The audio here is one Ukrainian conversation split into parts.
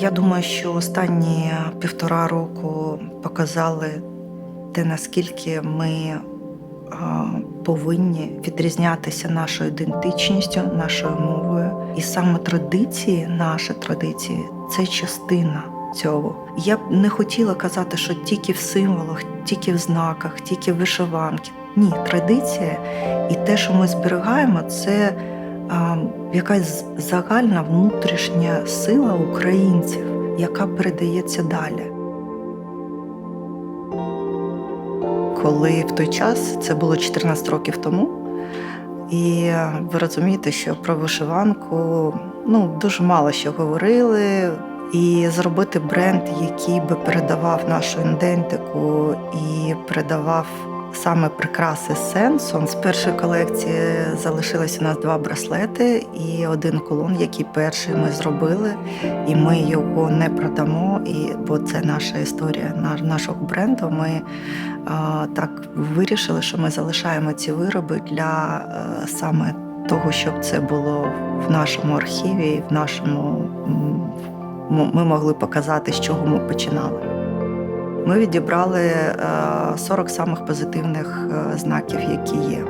Я думаю, що останні півтора року показали те, наскільки ми повинні відрізнятися нашою ідентичністю, нашою мовою. І саме традиції, наші традиції це частина цього. Я б не хотіла казати, що тільки в символах, тільки в знаках, тільки в вишиванки. Ні, традиція і те, що ми зберігаємо, це якась загальна внутрішня сила українців, яка передається далі. Коли в той час це було 14 років тому, і ви розумієте, що про вишиванку ну, дуже мало що говорили. І зробити бренд, який би передавав нашу ідентику і передавав саме прикраси з сенсом. З першої колекції залишилось у нас два браслети і один колон, який перший ми зробили, і ми його не продамо. І бо це наша історія на- нашого бренду. Ми а, так вирішили, що ми залишаємо ці вироби для е, саме того, щоб це було в нашому архіві, в нашому ми могли показати, з чого ми починали. Ми відібрали е, 40 самих позитивних е, знаків, які є.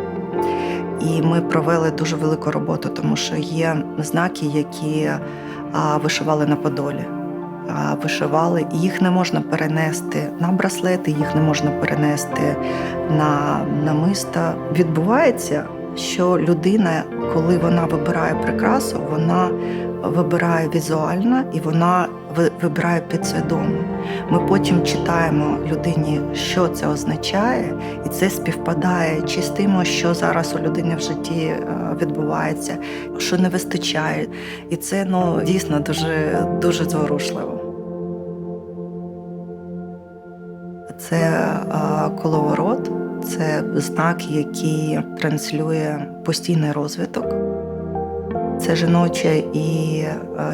І ми провели дуже велику роботу, тому що є знаки, які вишивали на Подолі. Вишивали, і їх не можна перенести на браслети, їх не можна перенести на намиста. Відбувається, що людина, коли вона вибирає прикрасу, вона вибирає візуально і вона вибирає підсвідомо. Ми потім читаємо людині, що це означає, і це співпадає чи з тим, що зараз у людини в житті е, відбувається, що не вистачає. І це ну дійсно дуже дуже зворушливо. Це коловорот, це знак, який транслює постійний розвиток. Це жіноча і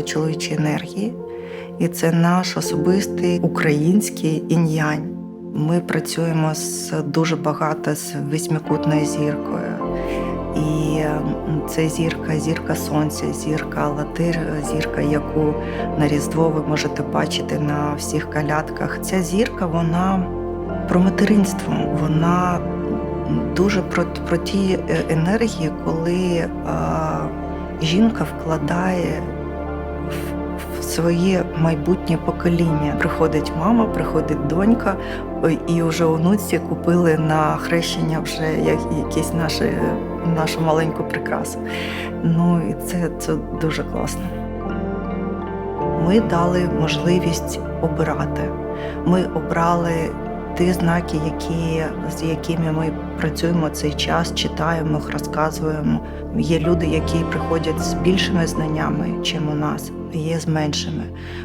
чоловічі енергії, і це наш особистий український інь-янь. Ми працюємо з дуже багато з восьмикутною зіркою. Це зірка, зірка сонця, зірка латир, зірка, яку на Різдво ви можете бачити на всіх калядках. Ця зірка, вона про материнство, вона дуже про, про ті е, енергії, коли а, жінка вкладає в своє майбутнє покоління. Приходить мама, приходить донька, і вже онуці купили на хрещення вже як- якісь наші, нашу маленьку прикрасу. Ну і це, це дуже класно. Ми дали можливість обирати. Ми обрали ті знаки, які, з якими ми працюємо цей час, читаємо, розказуємо. Є люди, які приходять з більшими знаннями, чим у нас, є з меншими.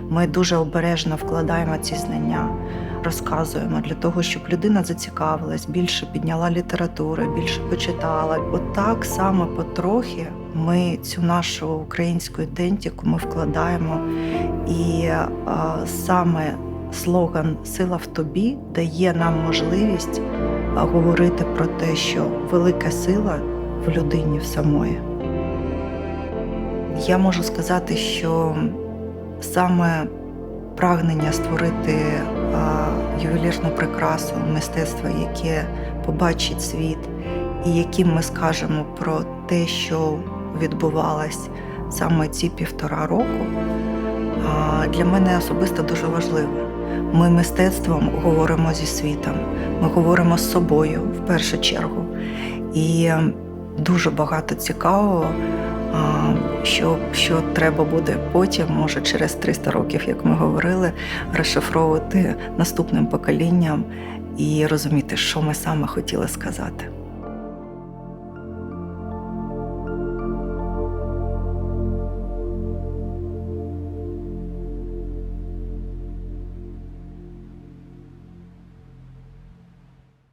Ми дуже обережно вкладаємо ці знання, розказуємо для того, щоб людина зацікавилась, більше підняла літератури, більше почитала. От так само потрохи ми цю нашу українську ідентику ми вкладаємо. І а, саме слоган Сила в тобі дає нам можливість говорити про те, що велика сила в людині в самої. Я можу сказати, що саме прагнення створити ювелірну прикрасу, мистецтво, яке побачить світ, і яким ми скажемо про те, що відбувалось саме ці півтора року, для мене особисто дуже важливо. Ми мистецтвом говоримо зі світом, ми говоримо з собою в першу чергу. І дуже багато цікавого, що, що треба буде потім, може через 300 років, як ми говорили, розшифровувати наступним поколінням і розуміти, що ми саме хотіли сказати.